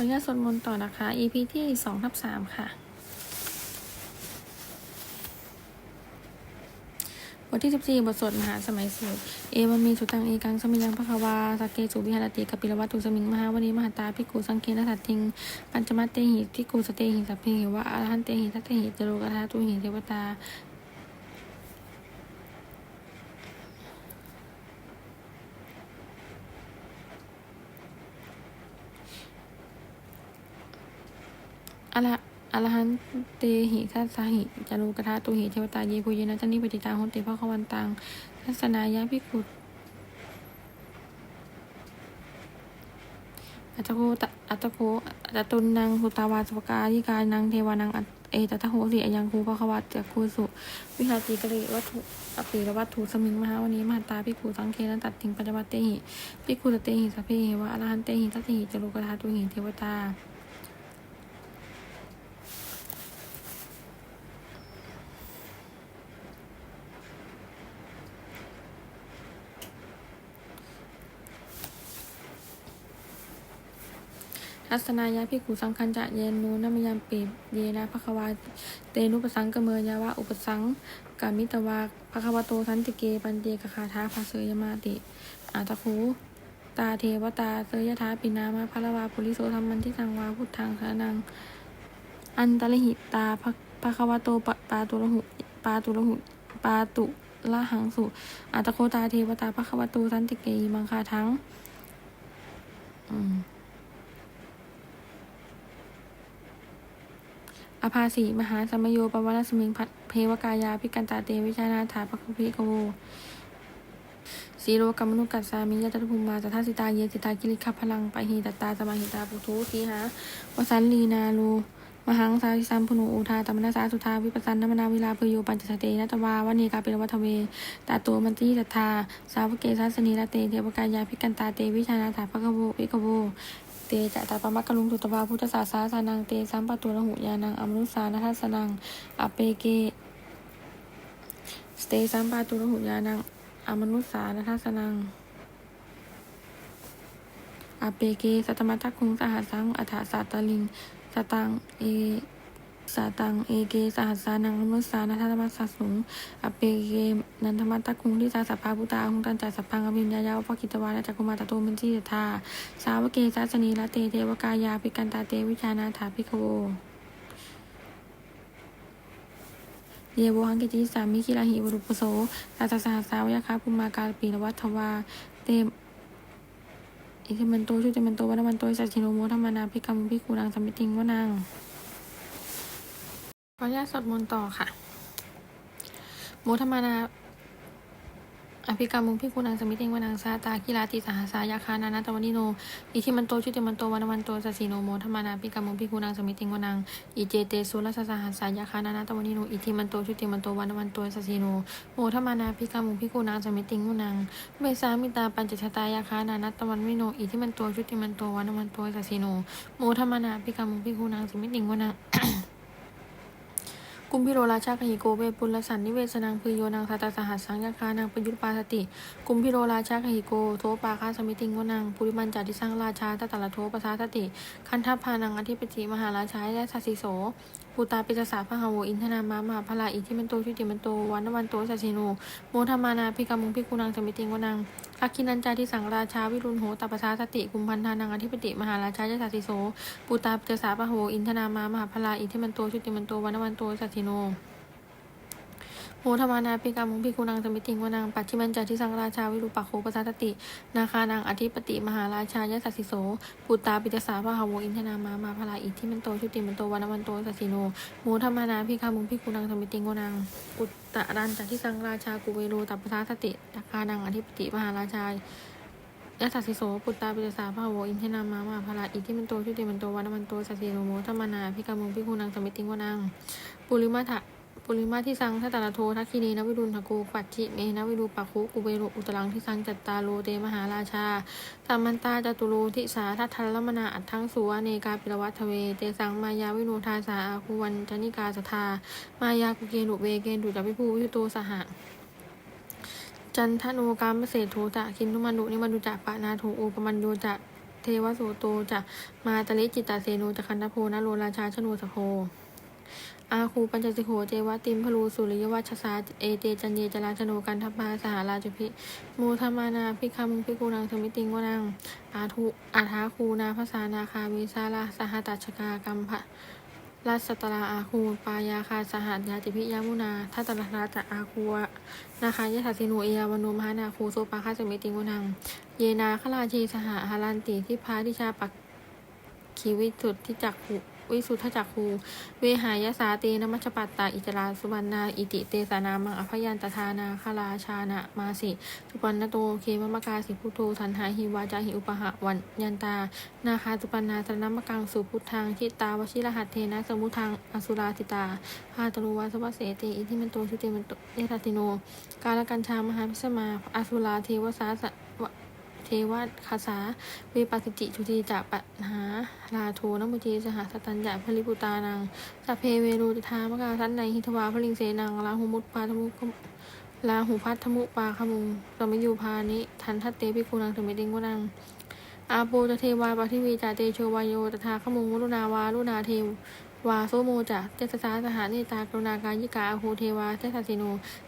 ออนุญาตสวดมนต์ต่อนะคะ EP ที่สองทับสามค่ะ บทที่ 14 บทสวดมหาสมัยสูตร เอมันมีสุตังเอกังสมิยังพะคะวาสกเกสุวิหารติกปิลวัตตุสมิงมหาวันีมหาตาพิกุสังเกนัสติง ปัญจมัตเตหิพิกุสเตหิสัพเพหิวะอรหันเตหิทัตเตหิจโรกธาตุหิเทวตา อรหะอรหันเตหิทัสสะหิจารุกทาตุหิเทวตาเยภูเยนะจันนิปติตาหุติภะคะวันตังทัศนายะพิกุอัตโคตอัตโคอัตตุนนางหุตาวาสวกาธิการนางเทวานังอัตเอตตะโหสิอายังคูภะควัตจักคูสุวิหาติกริวัตถุอปีรวัตถุสมิงมหาวันนี้มหาตาพิกุสังเคนะตัดติงปัจจวัตเตหิพิกุตเตหิสัพเพหิวะอรหันเตหิทัสหิจารุกทาตุหิเทวตา ทัศนายะพิกุสังคัญจะเยนูนามยามปีเยนะภควาเตนุปสังกเมยาวะอุปสังกามิตวาภควโตทันติเกปันเจกคาทาภาเสยมาติอาตคูตาเทวตาเสยทาปินามาพะละวาปุริโสธรรมันที่ทางวาพุทธังสานัง อันตรหิตาภภควโตปปาตุระหุปาตุระหุปาตุละหังสุอาตโคตาเทวตาภควโตทันติเกมังคาทั้ง อืม อภาสีมหาสมโยปวัลสมิงพัทเพวกายาพิกันตาเตวิชานาถาปคุพิกโวสีโรกัมมนุกัสสามิยะตถภูมิมาสัทธาสิตาเยสิตากิริขพลังไปหีตตาสมาหิตาปุทุทีหาวสันลีนาลูมหังสาริสัมพุนุอุทาตมนาสาสุทาวิปัสสันนมนาวิลาเพโยปัญจสเตนัตวาวันเนกาเปรวัทเวตาโตมันติตัทาสาวกเกสัสนีลาเตเทวกายาพิกันตาเตวิชานาถาปะกโววิกโว เตจะตาปมักกะลุงสุตวาพุทธศาสาสานังเตสัมปตุระหุยานังอมนุสานัทสนังอเปเกสเตสัมปตุระหุยานังอมนุสานัทสนังอเปเกสัตมัตตคุงสหัสสังอัฏฐสัตตลิงสตังเอ สาตัง เอเกสหัสสานังมนุสานัทธรรมสัสสุงอเปเกนันทมัตตคุงที่สาสัพพาพุตาหุงตันจัสสัพพังอภิญญายาวปกิตวานะจักกุมาตโตมันจิตธาสาวเกสัสนีละเตเทวกายาภิกันตาเตวิชานาถาภิกโวเยโวหังกิจิสามิคิราหิวรุปโสตาตาสหัสสาวยาคาภูมากาปีนวัฏวาเตมอิทิมันโตชุติมันโตวันมันโตสัจฉิโนโมธรรมนาภิกรรมภิกขุนางสมมิติงวนัง ขออนุญาตสวดมนต์ต่อค่ะโมธรรมนา อภิกรรมุงพิกุนังสมิติงวนังสาตากิลาติสหัสายาคานานาตวันิโน อิทิมันโตชุติมันโตวันมันโตสสสิโนโมธรรมานาภิกรรมุงพิกุนังสมิติงวนัง อิเจเตสุรสสหัสายาคานานาตวันิโน อิทิมันโตชุติมันโตวันมันโตสสสิโนโมธรรมานาภิกรรมุงพิกุนังสมิติงวนังเมสามิตาปัญจชตายาคานานาตวันวิโน อิทิมันโตชุติมันโตวันมันโตสสสิโนโมธรรมานาภิกรรมุงพิกุนังสมิติงวนัง กุมพิโรราชาคหิโกเวปุลสันนิเวสนางพืโยนางสาตาสหัสสังยาคานางประยุตปาสติ กุมพิโรราชาคหิโกโทปาคาสมิติงวนางปุริมันจัติสังราชาตตะละโทปสาสติ คันทัพพานังอธิปติมหาราชายะสัสสิโส ปูตาปิจสาพหาวอินทนามามหาพลาอิทิมันโตชุติมันโตวันวันโตสัชิโนโมธรรมานาพิกามุงพิกุนังสมิติงวนังอาคินันจาทิสังราชาวิรุณโหตปสาสติกุมพันธานังอธิปติมหาราชาเจสัสสิโสปูตาปิจสาพหาโวอินทนามามหาพลาอิทิมันโตชุติมันโตวันวันโตสัชิโน โมธรรมานาปิกามุงพิกุนังสมิติงวนังปัจฉิมันจันทิสังราชาวิรูปักโขปสัตติ นาคานังอธิปติมหาราชายะสัสสิโสปุตตาปิตสาพหาโวอินทนามามาพลาอิทิมันโตชุติมันโตวันวันโตสัสสิโนโมธรรมานาพิกามุงพิกุนังสมิติงวนังปุตตะรันจันทิสังราชากุเวโรตัปปทาสตินาคานังอธิปติมหาราชายะสัสสิโสปุตตาปิตสาพหาโวอินทนามามาพลาอิทิมันโตชุติมันโตวันวันโตสัสสิโนโมธรรมานาพิกามุงพิกุนังสมิติงวนังปุริมาถะ ปุริมาที่สังทัตตาโททักคินีนวิรุณทกูปัจฉิเมนวิรูปัคุกุเบโรอุตรังที่สังจัตตาโลเตมหาราชาสัมมันตาจตุโลทิสาทัทธัลลมนาอัตถังสุวเนกาปิรวัตเว เตสังมายาวิโนทาสาอาคุวันจนิกาสทามายากุเกนุเวเกนุจัพิภูวิโตสหะจันทโนกามเสโทจะคินทุมานุนิมานุจะปะนาโทโอปมันโยจะเทวโสโตจะมาตลิจิตตาเสโนจะคันทโพนะโลราชาชโนสโพ อาคูปัญจสิโขเจวะติมพลูสุริยวัชสาเอเตจันเยจราชโนกันทัพพาสหราชพิมูธมานาพิคามุงพิกูนังสมิติงวนังอาทุอาทาคูนาภาษานาคาวิสาลาสหตัชกากรรมภะรัสตราอาคูปายาคาสหัสยาติพิยามุนาทัตตราจะอาคูนาคายะสัสสิโนเอยาวโนมหานาคูโซปาคาสมิติงวนัง เยนาคลาชีสหหารันติที่พาทิชาปักขีวิสุทธิจักขุ วิสุทธจักคูเวหายสาเตนมัชปัตตาอิจราสุวรรณาอิติเตสานามังอภยันตทานาคาราชานะมาสิสุปันนโตเคมมกาสิพุทโธสันหาหิวาจาหิอุปหะวันยันตา นาคาสุปันนาสรนมกังสุพุทธังชิตาวชิรหัตเทนะสมุทังอสุราติตาพาตรุวาสวะเสเตอิทิมันโตชุติมันโตเอตติโน กาลกัญชามหาพิสมาอสุราเทวสาส เทวคาสาวิปัสสิจิชุติจะปัญหาลาโทนมุจีสหสตัญญะพลิปุตานังสัพเพเวรูติธามกาทันในหิทวาพลิงเสนังลาหุมุตปาทมุขลาหุพัทธมุปาขมุงสมยูพานิ ทันทัตเตปิคูนังสมิติงวนัง อาโปจะเทวาปทิวีจาเตโชวายโยตถาขมุงวรุณาวารุณาเท วาโซโมจะเจตสาสหานิตากรุณากายิกาอาโหเทวาเจสสิโน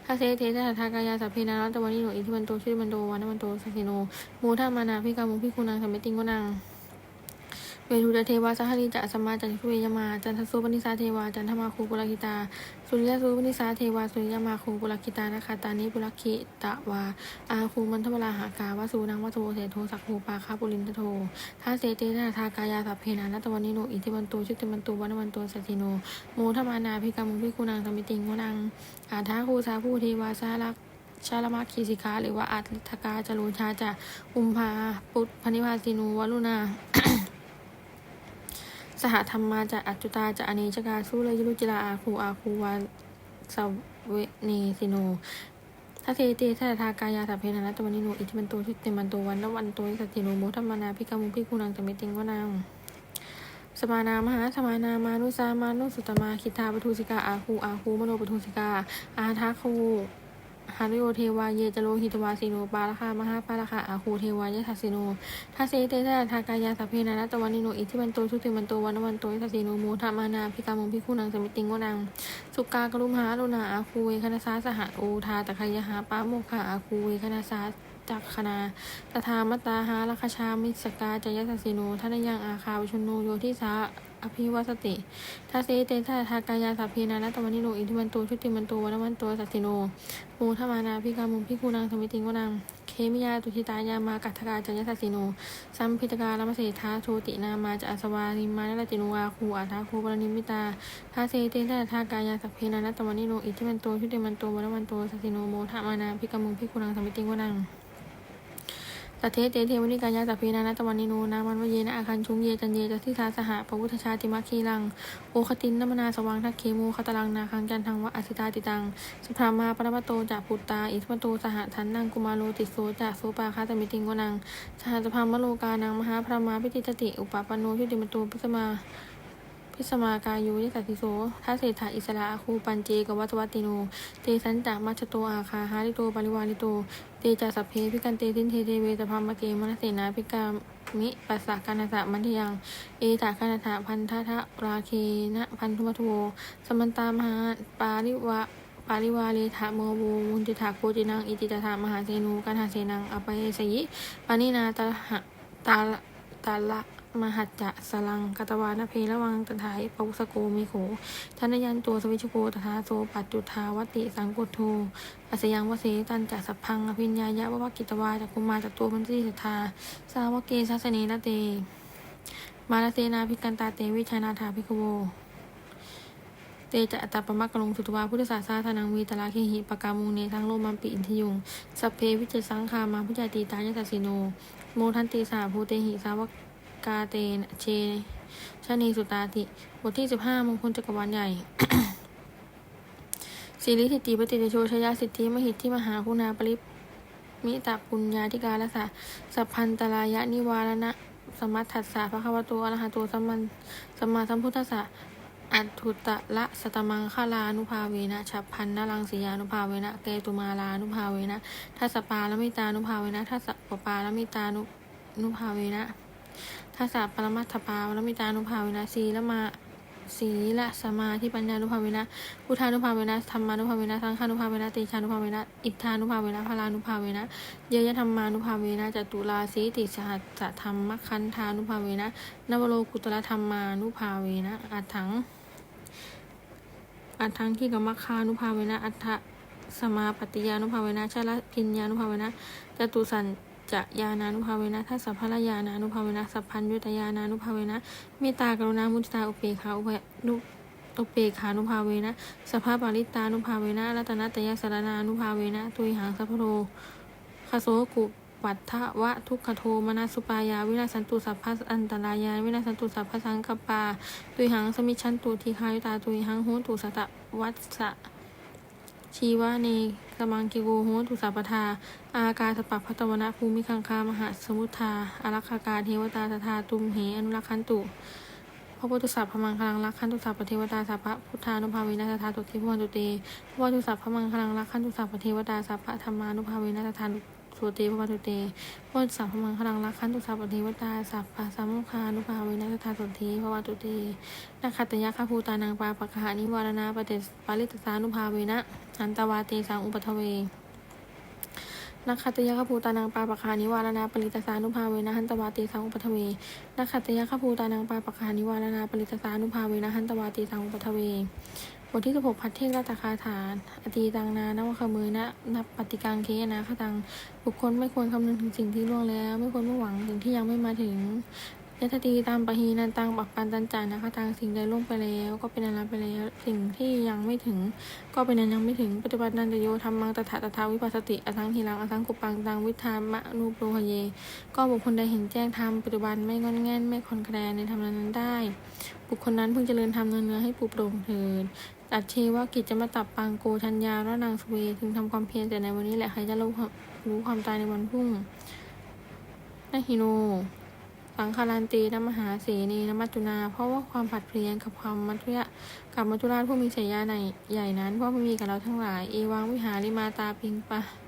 ทาเซเทเจตทากายาสัพเพนารัตวานิโนอิทิมันโตชิดิมันโตวานมันโตสัสิโนโมทัมานาพิกามุพิคุณังสมมิติงกุนัง เวทุเทวาสหริจะสมาจันทุเวยมาจันทสุปนิสาเทวาจันทมาคูปุรคิตา สุริยสุปนิสาเทวาสุริยมาคูปุรคิตานะคะตานิปุรคิตะวาอาคูมันทวราหากาวสูนังวะโทเสโทสักโหปาคาปุรินทโททาเสเตนะทากายาสัพเพนานัตวันนิโนอิทิมันโตชุติมันโตวันวันโตสัสสิโนโมทมานาพิกามุพิคุนังสมิติงวนังอาทาคูสาผู้เทวาสารักชาลมาคีสิกาหรือว่าอัตถกาจโรชาจะอุมภาปุตพนิวาสินูวลุณา สหธรรมมาจะอัจจุตาจะอเนจกาสู้เลยยุจิลาอาคูอาคูวาสเวเนสิโนทัเทเตทัตถากายาสัพเพนานัตวันิโนอิทิมันโตทิเตมันโตวันนวันโตสัตติโนโมทัมมนาพิกามุพิกุนังตมิติงวนังสมานามหาสมานามานุสามานุสุตมาคิทาปทุสิกาอาคูอาคูมโนปทุสิกาอาทาคู ฮาริโอเทวาเยจโรหิตวาสิโนปาราคามหาปาราคาอาคูเทวายทัสสิโนทัสเซเตทัทากายาสัพเพนานัตวันนิโนอิทิมันโตชุติมันโตวันวันโตทัสสิโนโมทามานาพิกามงพิคุนังสมิติงวนังสุกากรุมหาลุนาอาคูเวคณาสาสหโอทาตะคยหาปาโมคาอาคูเวคณาสาจักคณาตถามตตาหาลคชามิสกาจยสัสสิโนทนยังอาคาวชนโนโยทิสาอภิวัสติทัสเสเตทัทากายาสัพเพนานัตวันนิโนอิทิมันโตชุติมันโตวันวันโตสัสิโนโมทมานาพิกามุมพิคูนางสมิติงวนังเคมิยาตุทิตายามากัตถกาจัญญสัสสิโนสัมพิตการามเสธาโชตินามาจะอสวาริมานติโนวาคูอาทาคูปรนิมิตาทาเซเตนทากายาสัพเพนานัตวันนิโนอิทิมันโตชุติมันโตวันวันโตสัสสิโนโมทมานาพิกมุงพิคุณังสมิติวนัง ตเทเตเทวนิกายาสัพเพนานัตะวันนิโนนามันวเยนะอาคันชุงเยจันเยจัสทิสาสหะปพุทชาติมาคีลังโอคตินนมนาสวังทักเคมูคตลังนาคังจันทังวะอสิตาติตังสุพรามาปรมโตจากปุตตาอิทมโตสหทันนังกุมาโลติโสจากโสปาคาตมิติงวนังสหสพามโลกานังมหาพระมาพิติตติอุปปปนโนทิติมโตพิสมาพิสมากายุยสัติโสทัสเศรษฐาอิสระอาคูปันเจกวัตวัตติโน เตสันจากมัชโตอาคาหาริโตปริวาริโต เตจาสัพเพพิกันเตตินเทเทเวตพามะเกมนเสนาพิกามิปัสสะกานาสะมันทยัง เอตากานาถะพันทะทะราเคนะพันธุมัทโวสมันตามหาปาริวะปาริวาเลทะโมโวมุนติถาโคจินังอิติตถามหาเสนูกันหาเสนังอปเยสยิปานินาตาหะตาตาละ มหัจจะสลังกตวานเพระวังตถายปวุสโกมิโขทนยันตัวสวิชโกตถาโสปัจจุทาวติสังกุโทอัสยังวเสตันจะสัพพังอภิญญายะววกิตวาจักุมาจักตัวมันติสัทธาสาวกเกชัสเนละเต มาลเสนาภิกันตาเตวิชานาถาภิกโวเตจะอัตตปมักกลงสุตวาพุทธศาสาทานังวีตลาเคหิปกามุงเนทังโลมันปิอินทยุงสัพเพวิจสังคามาพุจจติตายตัสสิโน โมทันติสาภูเตหิสาว กาเตนเชชานีสุตาติ บทที่สิบห้ามงคลจักรวาลใหญ่สิริสิทธิปฏิเดโชชยาสิทธิมหิทธิมหาคุณาปริมิตาปุญญาธิการละสะสัพพันตรายะนิวารณะ สมัตถัสสะพระคัมโตอรหันโตสัมมันสมมาสัมพุทธสะอัตถุตะละสตมังคาลานุภาเวนะฉับพันนลังสียานุภาเวนะเกตุมาลานุภาเวนะทัสปาละมิตานุภาเวนะทัสปปาละมิตานุนุภาเวนะ ทัสสะปรมัตถปาวรมิตานุภาเวนะสีละมาสีละสมาธิปัญญานุภาเวนะพุทธานุภาเวนะธรรมานุภาเวนะสังฆานุภาเวนะเตชานุภาเวนะอิทธานุภาเวนะพลานุภาเวนะเยยธรรมานุภาเวนะจตุลาสีติสหัสสะธรรมคันธานุภาเวนะนวโลกุตละธรรมานุภาเวนะอัฏถังอัฏฐังที่กรรมคานุภาเวนะอัฏฐสมาปฏิยานุภาเวนะชาลพิญญานุภาเวนะจตุสัน จะยานานุภาเวนะทัสสะพละยานานุภาเวนะสัพพัญญุตยานานุภาเวนะเมตตากรุณามุทิตาอุเปขาอุเปนุอุเปขานุภาเวนะสภาปาริตานุภาเวนะรัตนตยสารนานุภาเวนะตุยหังสัพพโรคโสกุปัตถวะทุกขโทมนัสสุปายา วินาสันตุสัพพะอันตรายาวินาสันตุสัพพะสังกปาตุยหังสมิชันตุทีคายุตาตุยหังโหตุสตะวัสสะ ชีวะเนสมังกิโกโหตุสัพทา อากาสปัพัตวนะภูมิคังคามหาสมุทธาอารักขากาเทวตาสทาตุมเหอนุรักขันตุพระพุทธสัพพมังคลังรักขันตุสัพพเทวตาสัพพะพุทธานุภาเวนัสทาตุทิพวันตุเตพระพุทธสัพพมังคลังรักขันตุสัพพเทวตาสัพพะธรรมานุภาเวนัสทาตุ สุเตพระวันตุเตพระพุทธสัพพมังคลังรักขันตุสัพพเทวตาสัพพะสัมมุขานุภาเวนัสทาตุเทพระวันตุเตนาคัตตยะคาภูตานังปาปะคานิวารณาปเตสปาริตสานุภาเวนะอันตวาเตสังอุปทเวนาคัตตยะคาภูตานังปาปะคานิวารณาปริตสานุภาเวนะหันตวาเตสังอุปทเวนาคัตตยะคาภูตานังปาปะคานิวารณาปริตสานุภาเวนะหันตวาเตสังอุปทเว บทที่ 16 พัทเทกราตคาฐานอตีตังนานวคมือนะนับปฏิกังเคนะคตัง บุคคลไม่ควรคำนึงถึงสิ่งที่ล่วงแล้ว ไม่ควรมุ่งหวังสิ่งที่ยังไม่มาถึงยถตีตามปะฮีนันตังปักปันตันจานะคะทางสิ่งใดล่วงไปแล้ว ก็เป็นอันนั้นไปแล้ว สิ่งที่ยังไม่ถึง ก็เป็นอันยังไม่ถึงปฏิบัตินันตโยธรรมังตถาตถาวิปัสสติอทังทีรังอทังกุปังตังวิธามะนูปโรหเย ก็บุคคลใดเห็นแจ้งธรรมปัจจุบันไม่งอนแง่นไม่คอนแคลนในธรรมนั้นได้ บุคคลนั้นเพิ่งเจริญธรรมเนื้อให้ปูโปร่งเถิด อัดเชวกิจจะมาตับปังโกชัญญาและนางสเวถึงทำความเพียรแต่ในวันนี้แหละใครจะรู้ความรู้ความตายในวันพรุ่งนาฮิโน สังคารันตีนมหาเสนีนมัจจุนา เพราะว่าความผัดเพลียนกับความมัทุยะกับมัจจุราชผู้มีฉายาในใหญ่นั้น เพราะไม่มีกับเราทั้งหลาย เอวังวิหาริมาตาปิงปะ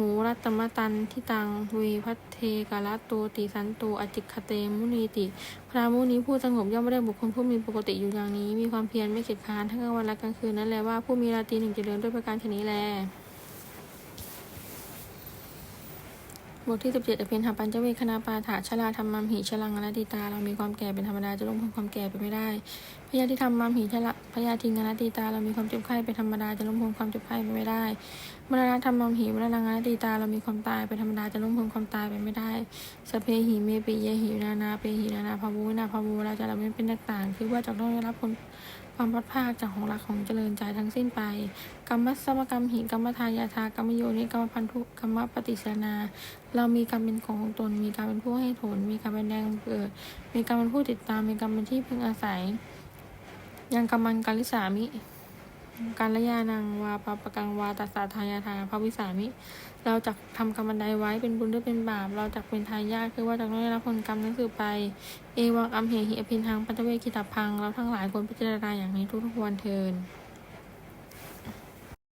หูรัตมตันทิตังเวพัทเทกาละตติสันตูอจิคเตมุนีติ พระมุนีผู้สงบย่อมไม่ได้บุคคลผู้มีปกติอยู่อย่างนี้ มีความเพียรไม่เกียจค้านทั้งกลางวันและกลางคืนนั่นแหละว่าผู้มีราตรีหนึ่งเจริญด้วยประการชนี้แล บทที่สิบเจ็ดอภินหาปัญจเวคณาปาถาชลาธรรมัมหิชลังอนัตติตา เรามีความแก่เป็นธรรมดาจะลงพ้นความแก่ไปไม่ได้พยาธิธรรมัมหิชละพยาธิงอนัตติตา เรามีความเจ็บไข้เป็นธรรมดาจะลงพ้นความเจ็บไข้ไปไม่ได้มรณะธรรมัมหิมรณะอนัตติตา เรามีความตายเป็นธรรมดาจะลงพ้นความตายไปไม่ได้สเพหิเมปิเยหินานาเปหินานาภาวุนาภาวุเราจะเราไม่เป็นต่าง คือว่าจะต้องได้รับผล ความพัดภาคจากของรักของเจริญใจทั้งสิ้นไป กรรมสมกรรมหิกรรมทายาทากรรมโยนิกรรมพันธุกรรมปฏิสนา เรามีกรรมเป็นของของตน มีกรรมเป็นผู้ให้ผล มีกรรมเป็นแรงเกิด มีกรรมเป็นผู้ติดตาม มีกรรมเป็นที่พึงอาศัย ยังกรรมังกาลิสามิ การละยานังวาปปะกังวาตัสสะทายาทาพระวิสามิ เราจะทำกรรมใดไว้เป็นบุญหรือเป็นบาป เราจะเป็นทายาทคือว่าจะต้องได้รับผลกรรมนั้นสืบไป เอวังอัมเหหิอภินทางปัตเวกิตาพัง เราทั้งหลายควรพิจารณาอย่างนี้ทุกๆวันเทิน